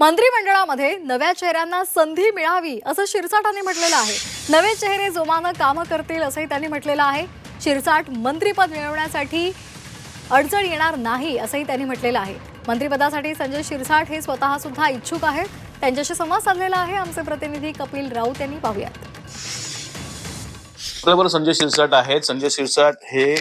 मंत्रिमंडळामध्ये नव्या चेहऱ्यांना संधी मिळावी असं शिरसाटाने म्हटलेलं आहे. नवे चेहरे जोमानं कामं करतील असंही त्यांनी म्हटलेलं आहे. शिरसाट मंत्रीपद मिळवण्यासाठी अडचण येणार नाही असंही त्यांनी म्हटलेलं आहे. मंत्रिपदासाठी संजय शिरसाट हे स्वतः सुद्धा इच्छुक आहेत. त्यांच्याशी संवाद साधलेला आहे. आमचे प्रतिनिधी कपिल राऊत यांनी पाहूयात. बरोबर संजय शिरसाट आहेत. संजय शिरसाट हे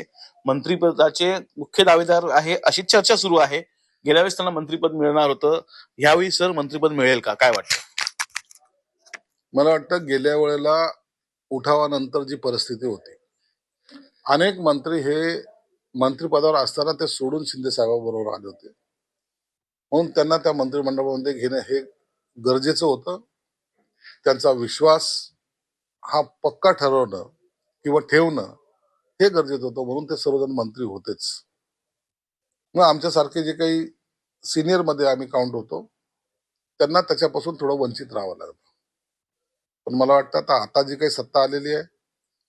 मंत्रिपदाचे मुख्य दावेदार आहे अशी चर्चा सुरू आहे. गेल्या वेळेस त्यांना मंत्रीपद मिळणार होतं. यावेळी सर मंत्रीपद मिळेल का? काय वाटतं? मला वाटतं गेल्या वेळेला उठावानंतर जी परिस्थिती होती अनेक मंत्री हे मंत्रिपदावर असताना ते सोडून शिंदे साहेबांबरोबर आले होते. म्हणून त्यांना त्या मंत्रिमंडळामध्ये घेणं हे गरजेचं होतं. त्यांचा विश्वास हा पक्का ठरवणं किंवा ठेवणं हे गरजेचं होतं. म्हणून ते सर्वजण मंत्री होतेच. मग आमच्यासारखे जे काही सिनियरमध्ये आम्ही काउंट होतो त्यांना त्याच्यापासून थोडं वंचित राहावं लागतं पण मला वाटतं आता आता जी काही सत्ता आलेली आहे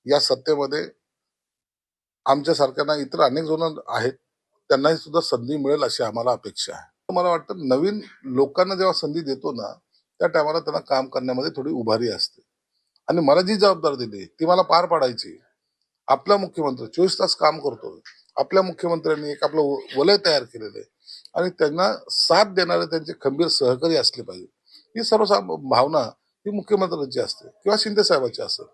या सत्तेमध्ये आमच्यासारख्यांना इतर अनेक जण आहेत त्यांनाही सुद्धा संधी मिळेल अशी आम्हाला अपेक्षा आहे. मला वाटतं नवीन लोकांना जेव्हा संधी देतो ना त्या टायमाला त्यांना काम करण्यामध्ये थोडी उभारी असते. आणि मला जी जबाबदारी दिली ती मला पार पाडायची आपला मुख्यमंत्री चोवीस तास काम करतो आपल्या मुख्यमंत्र्यांनी एक आपलं वलय तयार केलेलं आहे. आणि त्यांना साथ देणारे त्यांचे खंबीर सहकारी असले पाहिजे. ही सर्व भावना ही मुख्यमंत्र्यांची असते किंवा शिंदे साहेबांची असेल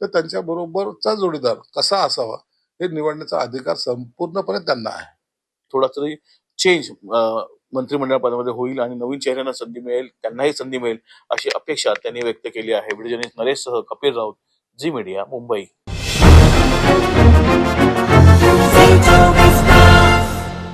तर त्यांच्या बरोबरचा जोडीदार कसा असावा हे निवडण्याचा अधिकार संपूर्णपणे त्यांना आहे. थोडा तरी चेंज मंत्रिमंडळ पदामध्ये होईल आणि नवीन चेहऱ्यांना संधी मिळेल त्यांनाही संधी मिळेल अशी अपेक्षा त्यांनी व्यक्त केली आहे. व्हिडिओ नरेशसह नरेश सह कपिल राऊत झी मीडिया मुंबई.